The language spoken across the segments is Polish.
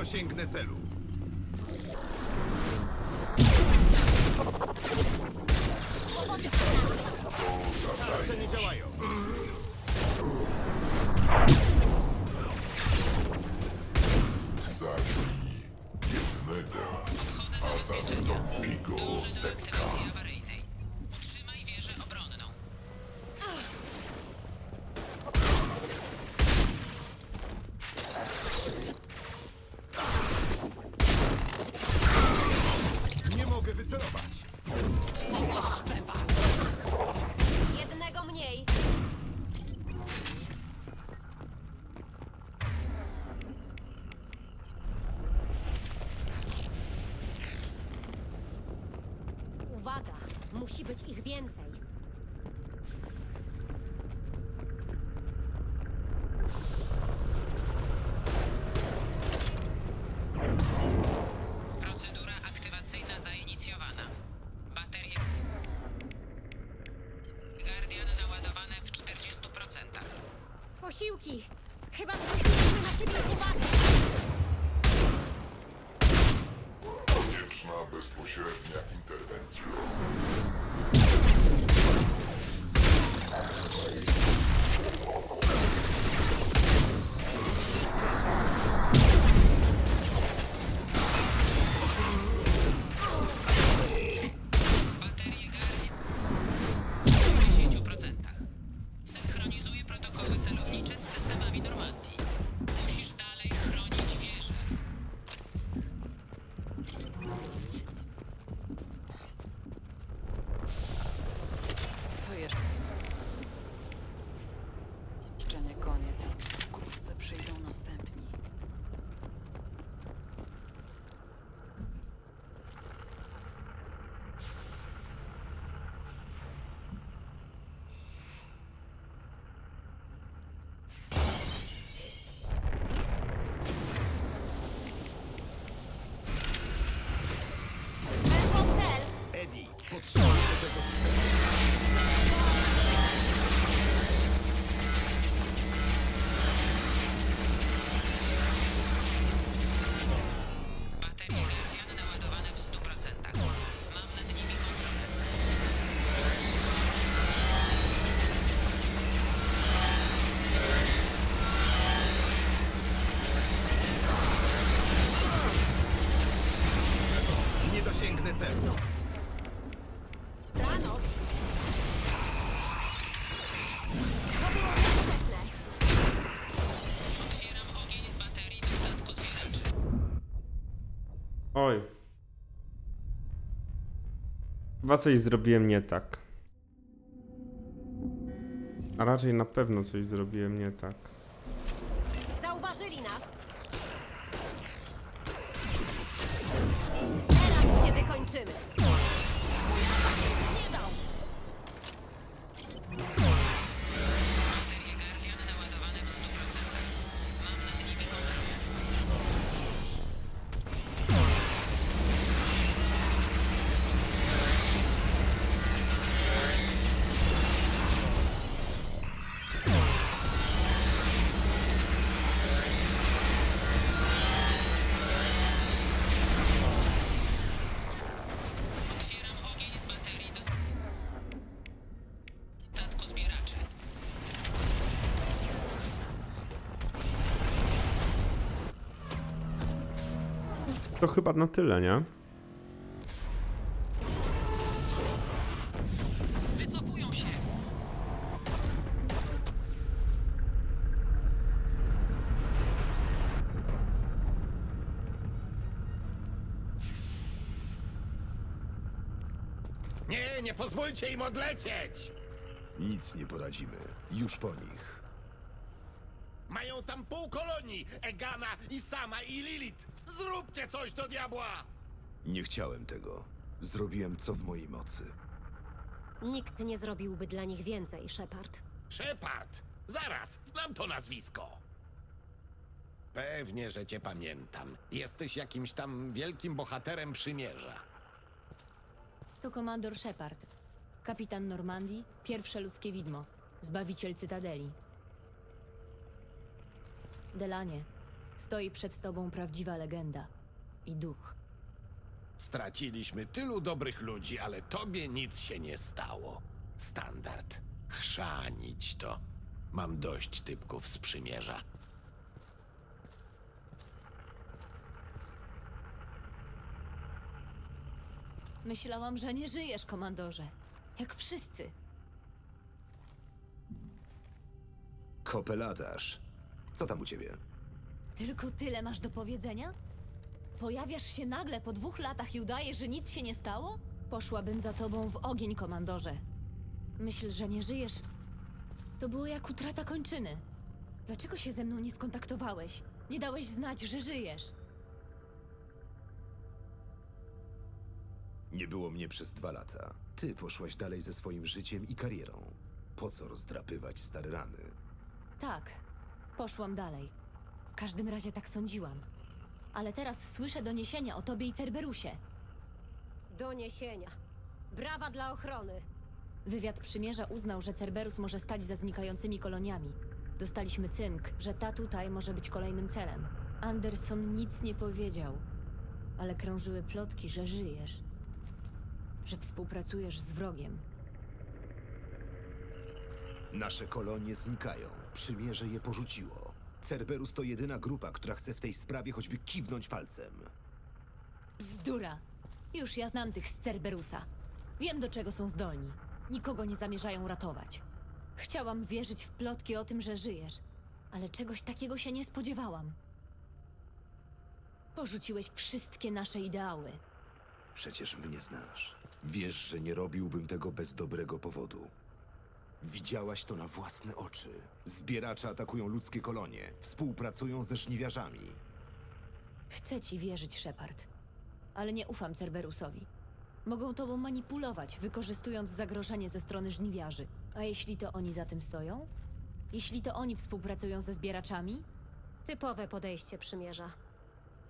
dosięgnę celu. Musi być ich więcej. Procedura aktywacyjna zainicjowana. Baterie Guardian naładowane w 40%. Posiłki! Chyba zwróciliśmy na siebie uwagę. Konieczna bezpośrednia interwencja. Chyba coś zrobiłem nie tak. A raczej na pewno coś zrobiłem nie tak. Zauważyli nas. Teraz cię wykończymy. To chyba na tyle, nie? Wycofują się. Nie, nie pozwólcie im odlecieć! Nic nie poradzimy. Już po nich. Mają tam pół kolonii! Egana, i sama, i Lilith! Zróbcie coś do diabła! Nie chciałem tego. Zrobiłem co w mojej mocy. Nikt nie zrobiłby dla nich więcej, Shepard. Shepard! Zaraz, znam to nazwisko! Pewnie, że cię pamiętam. Jesteś jakimś tam wielkim bohaterem przymierza. To komandor Shepard. Kapitan Normandii, pierwsze ludzkie widmo. Zbawiciel Cytadeli. Delanie, Stoi przed tobą prawdziwa legenda. I duch. Straciliśmy tylu dobrych ludzi, ale tobie nic się nie stało. Standard. Chrzanić to. Mam dość typków z przymierza. Myślałam, że nie żyjesz, komandorze. Jak wszyscy. Kopelatasz. Co tam u ciebie? Tylko tyle masz do powiedzenia? Pojawiasz się nagle po dwóch latach i udajesz, że nic się nie stało? Poszłabym za tobą w ogień, komandorze. Myśl, że nie żyjesz. To było jak utrata kończyny. Dlaczego się ze mną nie skontaktowałeś? Nie dałeś znać, że żyjesz. Nie było mnie przez dwa lata. Ty poszłaś dalej ze swoim życiem i karierą. Po co rozdrapywać stare rany? Tak, poszłam dalej. W każdym razie tak sądziłam. Ale teraz słyszę doniesienia o tobie i Cerberusie. Doniesienia. Brawa dla ochrony. Wywiad przymierza uznał, że Cerberus może stać za znikającymi koloniami. Dostaliśmy cynk, że ta tutaj może być kolejnym celem. Anderson nic nie powiedział, ale krążyły plotki, że żyjesz. Że współpracujesz z wrogiem. Nasze kolonie znikają. Przymierze je porzuciło. Cerberus to jedyna grupa, która chce w tej sprawie choćby kiwnąć palcem. Bzdura! Już ja znam tych z Cerberusa. Wiem, do czego są zdolni. Nikogo nie zamierzają ratować. Chciałam wierzyć w plotki o tym, że żyjesz, ale czegoś takiego się nie spodziewałam. Porzuciłeś wszystkie nasze ideały. Przecież mnie znasz. Wiesz, że nie robiłbym tego bez dobrego powodu. Widziałaś to na własne oczy. Zbieracze atakują ludzkie kolonie, współpracują ze żniwiarzami. Chcę ci wierzyć, Shepard. Ale nie ufam Cerberusowi. Mogą tobą manipulować, wykorzystując zagrożenie ze strony żniwiarzy. A jeśli to oni za tym stoją? Jeśli to oni współpracują ze zbieraczami? Typowe podejście przymierza.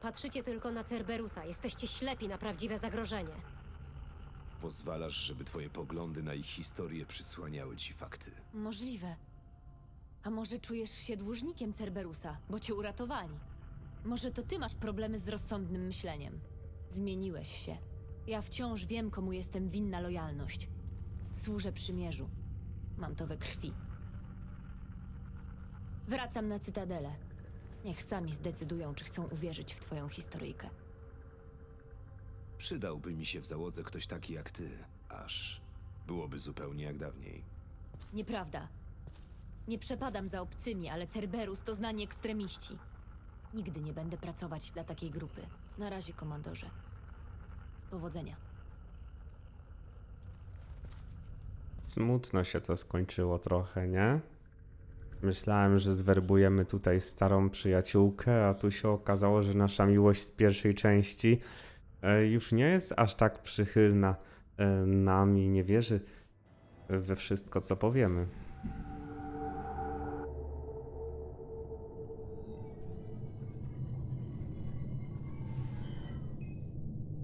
Patrzycie tylko na Cerberusa. Jesteście ślepi na prawdziwe zagrożenie. Pozwalasz, żeby twoje poglądy na ich historię przysłaniały ci fakty. Możliwe. A może czujesz się dłużnikiem Cerberusa, bo cię uratowali? Może to ty masz problemy z rozsądnym myśleniem? Zmieniłeś się. Ja wciąż wiem, komu jestem winna lojalność. Służę przymierzu. Mam to we krwi. Wracam na Cytadelę. Niech sami zdecydują, czy chcą uwierzyć w twoją historyjkę. Przydałby mi się w załodze ktoś taki jak ty, aż byłoby zupełnie jak dawniej. Nieprawda. Nie przepadam za obcymi, ale Cerberus to znani ekstremiści. Nigdy nie będę pracować dla takiej grupy. Na razie, komandorze. Powodzenia. Smutno się to skończyło trochę, nie? Myślałem, że zwerbujemy tutaj starą przyjaciółkę, a tu się okazało, że nasza miłość z pierwszej części już nie jest aż tak przychylna e, nam i nie wierzy we wszystko, co powiemy.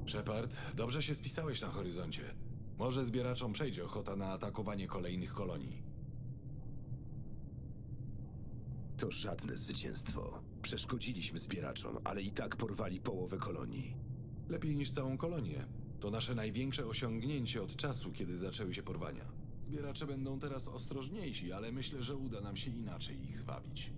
Shepard, dobrze się spisałeś na horyzoncie. Może zbieraczom przejdzie ochota na atakowanie kolejnych kolonii. To żadne zwycięstwo. Przeszkodziliśmy zbieraczom, ale i tak porwali połowę kolonii. Lepiej niż całą kolonię. To nasze największe osiągnięcie od czasu, kiedy zaczęły się porwania. Zbieracze będą teraz ostrożniejsi, ale myślę, że uda nam się inaczej ich zwabić.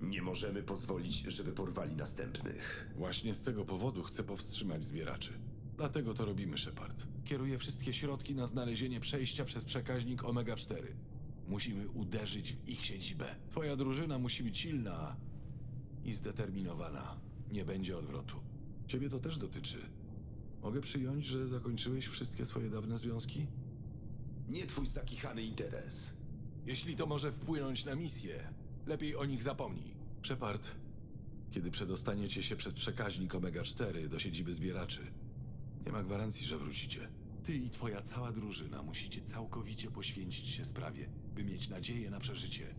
Nie możemy pozwolić, żeby porwali następnych. Właśnie z tego powodu chcę powstrzymać zbieraczy. Dlatego to robimy, Shepard. Kieruję wszystkie środki na znalezienie przejścia przez przekaźnik Omega-4. Musimy uderzyć w ich siedzibę. Twoja drużyna musi być silna i zdeterminowana. Nie będzie odwrotu. Ciebie to też dotyczy. Mogę przyjąć, że zakończyłeś wszystkie swoje dawne związki? Nie twój zakichany interes. Jeśli to może wpłynąć na misję, lepiej o nich zapomnij. Shepard, kiedy przedostaniecie się przez przekaźnik Omega-4 do siedziby zbieraczy, nie ma gwarancji, że wrócicie. Ty i twoja cała drużyna musicie całkowicie poświęcić się sprawie, by mieć nadzieję na przeżycie.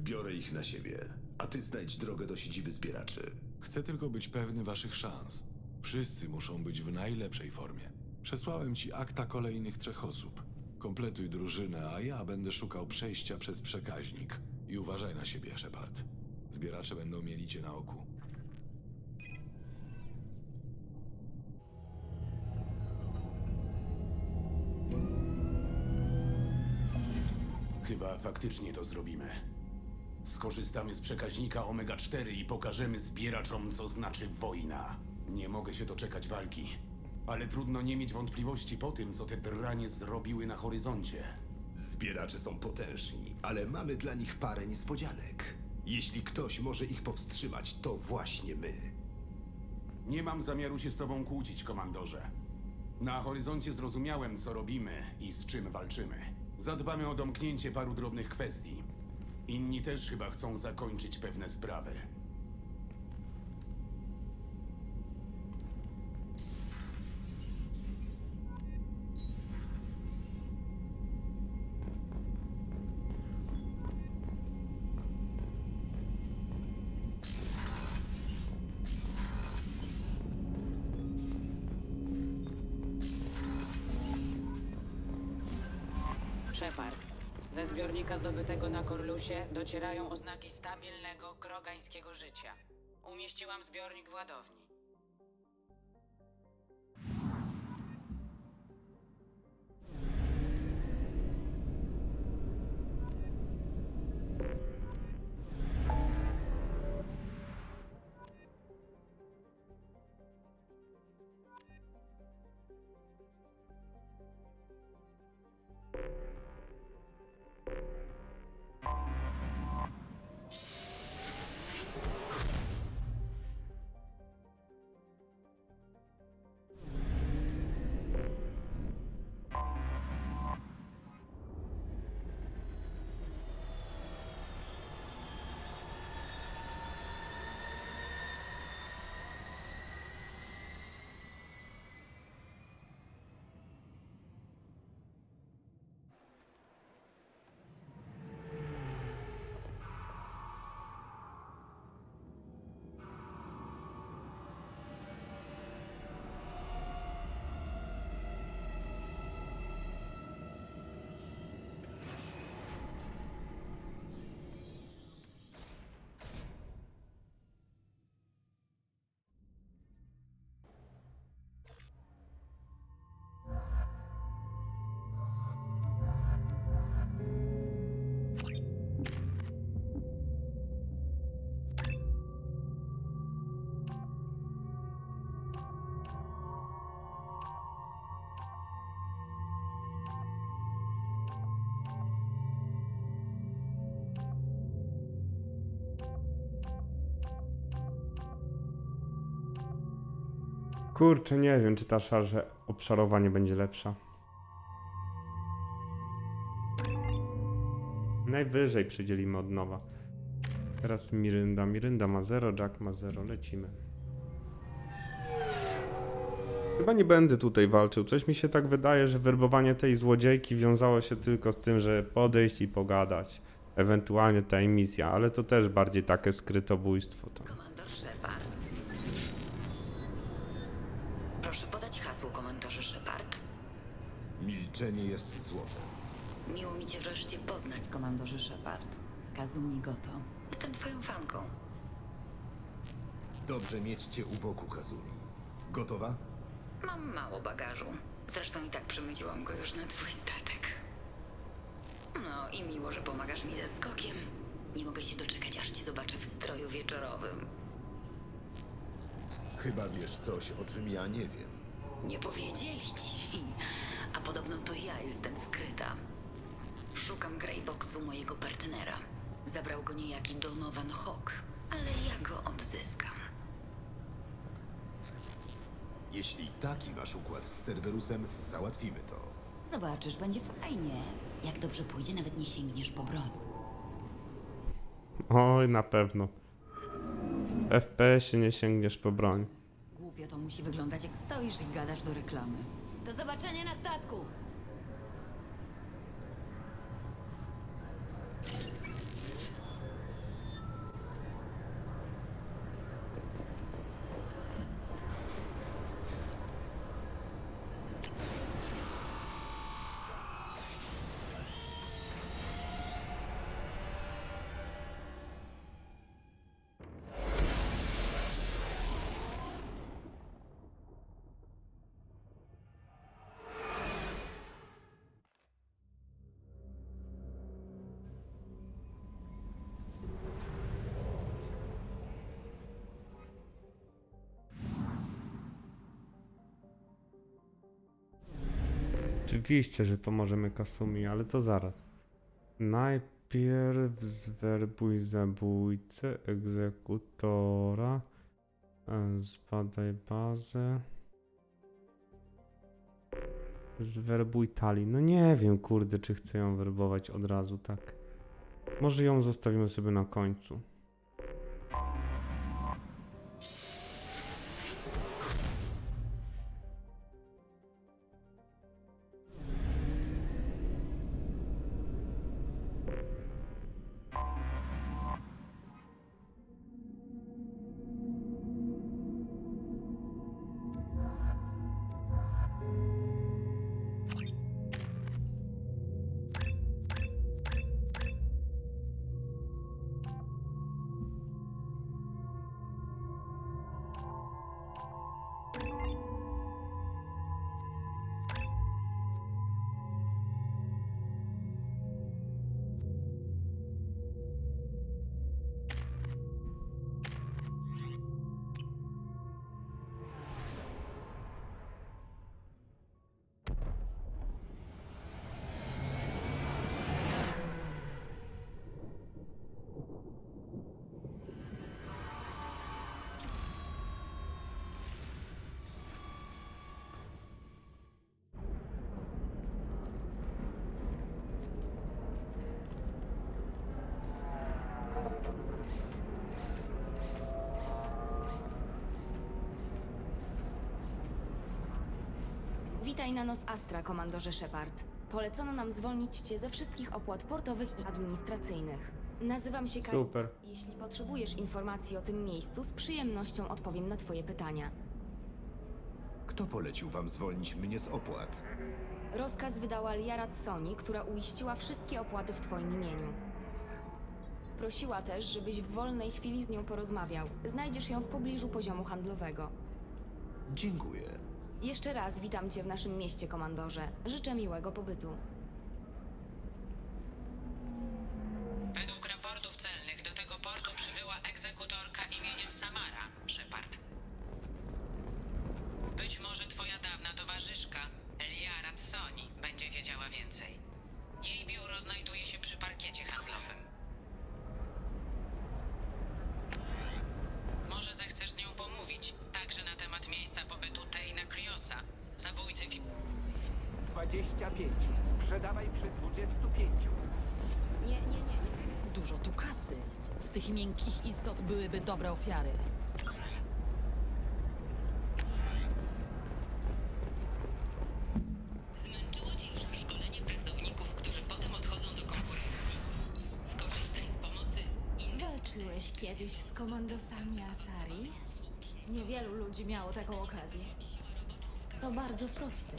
Biorę ich na siebie, a ty znajdź drogę do siedziby zbieraczy. Chcę tylko być pewny waszych szans. Wszyscy muszą być w najlepszej formie. Przesłałem ci akta kolejnych trzech osób. Kompletuj drużynę, a ja będę szukał przejścia przez przekaźnik. I uważaj na siebie, Shepard. Zbieracze będą mieli cię na oku. Chyba faktycznie to zrobimy. Skorzystamy z przekaźnika Omega-4 i pokażemy zbieraczom, co znaczy wojna. Nie mogę się doczekać walki. Ale trudno nie mieć wątpliwości po tym, co te dranie zrobiły na horyzoncie. Zbieracze są potężni, ale mamy dla nich parę niespodzianek. Jeśli ktoś może ich powstrzymać, to właśnie my. Nie mam zamiaru się z tobą kłócić, komandorze. Na horyzoncie zrozumiałem, co robimy i z czym walczymy. Zadbamy o domknięcie paru drobnych kwestii. Inni też chyba chcą zakończyć pewne sprawy. Shepard. Ze zbiornika zdobytego na Korlusie docierają oznaki stabilnego, krogańskiego życia. Umieściłam zbiornik w ładowni. Kurczę, nie wiem, czy ta szarże obszarowa nie będzie lepsza. Najwyżej przydzielimy od nowa. Teraz Mirynda. Mirynda ma 0, Jack ma 0. Lecimy. Chyba nie będę tutaj walczył. Coś mi się tak wydaje, że werbowanie tej złodziejki wiązało się tylko z tym, że podejść i pogadać. Ewentualnie ta misja, ale to też bardziej takie skrytobójstwo. To. Komandor Shepard. Komandorze Shepard. Milczenie jest złotem. Miło mi cię wreszcie poznać, komandorze Shepard. Kazumi Goto. Jestem twoją fanką. Dobrze mieć cię u boku, Kazumi. Gotowa? Mam mało bagażu. Zresztą i tak przemyciłam go już na twój statek. No i miło, że pomagasz mi ze skokiem. Nie mogę się doczekać, aż cię zobaczę w stroju wieczorowym. Chyba wiesz coś, o czym ja nie wiem. Nie powiedzieli ci. A podobno to ja jestem skryta. Szukam Greyboxu mojego partnera. Zabrał go niejaki Donovan Hawk, ale ja go odzyskam. Jeśli taki masz układ z Cerberusem, załatwimy to. Zobaczysz, będzie fajnie. Jak dobrze pójdzie, nawet nie sięgniesz po broń. Oj, na pewno. W FPS nie sięgniesz po broń. Głupio to musi wyglądać, jak stoisz i gadasz do reklamy. Do zobaczenia na statku! Oczywiście, że pomożemy Kasumi, ale to zaraz. Najpierw zwerbuj zabójcę, egzekutora, e, zbadaj bazę. Zwerbuj Tali. No nie wiem, kurde, czy chcę ją werbować od razu, tak. Może ją zostawimy sobie na końcu. Witaj na nos Astra, komandorze Shepard. Polecono nam zwolnić cię ze wszystkich opłat portowych i administracyjnych. Nazywam się Kai. Super. Jeśli potrzebujesz informacji o tym miejscu, z przyjemnością odpowiem na twoje pytania. Kto polecił wam zwolnić mnie z opłat? Rozkaz wydała Liara Tsoni, która uiściła wszystkie opłaty w twoim imieniu. Prosiła też, żebyś w wolnej chwili z nią porozmawiał. Znajdziesz ją w pobliżu poziomu handlowego. Dziękuję. Jeszcze raz witam cię w naszym mieście, komandorze. Życzę miłego pobytu. Tych miękkich istot byłyby dobre ofiary. Zmęczyło cię już szkolenie pracowników, którzy potem odchodzą do konkurencji? Skorzystaj z pomocy innych. Walczyłeś kiedyś z komandosami Asari? Niewielu ludzi miało taką okazję. To bardzo proste.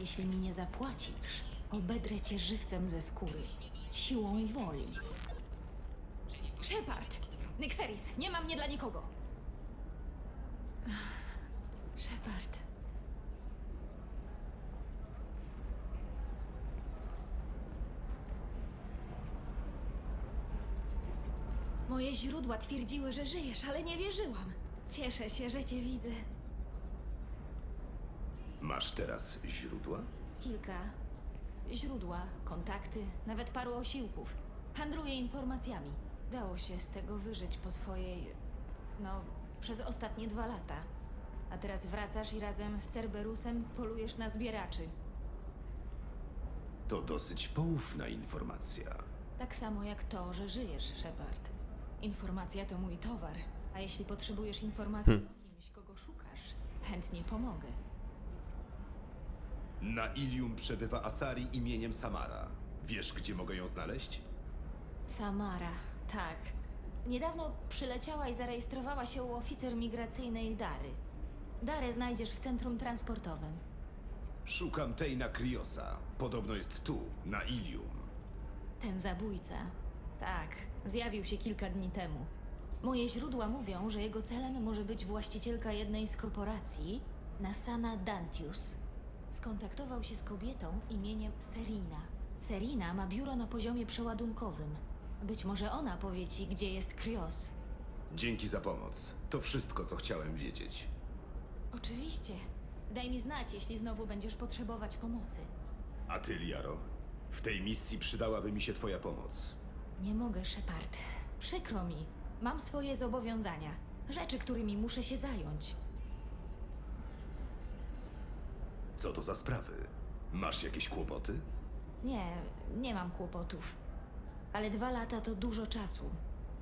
Jeśli mi nie zapłacisz, obedrę cię żywcem ze skóry. Siłą woli. Shepard! Nyxeris, nie ma mnie dla nikogo! Shepard. Moje źródła twierdziły, że żyjesz, ale nie wierzyłam. Cieszę się, że cię widzę. Masz teraz źródła? Kilka. Źródła, kontakty, nawet paru osiłków. Handluję informacjami. Dało się z tego wyżyć po twojej. no, przez ostatnie dwa lata. A teraz wracasz i razem z Cerberusem polujesz na zbieraczy. To dosyć poufna informacja. Tak samo jak to, że żyjesz, Shepard. Informacja to mój towar. A jeśli potrzebujesz informacji o kimś, kogo szukasz, chętnie pomogę. Na Ilium przebywa Asari imieniem Samara. Wiesz, gdzie mogę ją znaleźć? Samara, tak. Niedawno przyleciała i zarejestrowała się u oficer migracyjnej Dary. Darę znajdziesz w centrum transportowym. Szukam Teina Kriosa. Podobno jest tu, na Ilium. Ten zabójca. Tak, zjawił się kilka dni temu. Moje źródła mówią, że jego celem może być właścicielka jednej z korporacji, Nasana Dantius. Skontaktował się z kobietą imieniem Serina. Serina ma biuro na poziomie przeładunkowym. Być może ona powie ci, gdzie jest Krios. Dzięki za pomoc. To wszystko, co chciałem wiedzieć. Oczywiście. Daj mi znać, jeśli znowu będziesz potrzebować pomocy. A ty, Liaro? W tej misji przydałaby mi się twoja pomoc. Nie mogę, Shepard. Przykro mi. Mam swoje zobowiązania. Rzeczy, którymi muszę się zająć. Co to za sprawy? Masz jakieś kłopoty? Nie, nie mam kłopotów. Ale dwa lata to dużo czasu.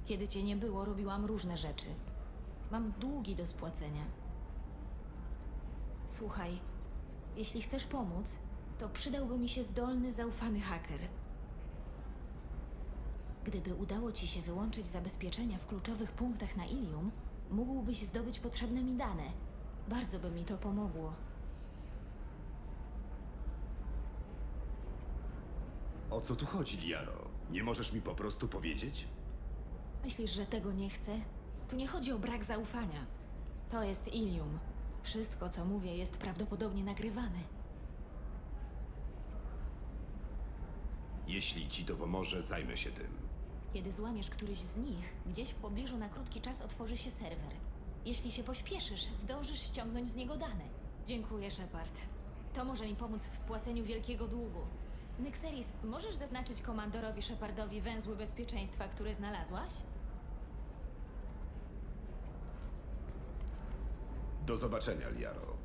Kiedy cię nie było, robiłam różne rzeczy. Mam długi do spłacenia. Słuchaj, jeśli chcesz pomóc, to przydałby mi się zdolny, zaufany haker. Gdyby udało ci się wyłączyć zabezpieczenia w kluczowych punktach na Ilium, mógłbyś zdobyć potrzebne mi dane. Bardzo by mi to pomogło. O co tu chodzi, Liaro? Nie możesz mi po prostu powiedzieć? Myślisz, że tego nie chcę? Tu nie chodzi o brak zaufania. To jest Ilium. Wszystko, co mówię, jest prawdopodobnie nagrywane. Jeśli ci to pomoże, zajmę się tym. Kiedy złamiesz któryś z nich, gdzieś w pobliżu na krótki czas otworzy się serwer. Jeśli się pośpieszysz, zdążysz ściągnąć z niego dane. Dziękuję, Shepard. To może mi pomóc w spłaceniu wielkiego długu. Nyxeris, możesz zaznaczyć komandorowi Shepardowi węzły bezpieczeństwa, które znalazłaś? Do zobaczenia, Liaro.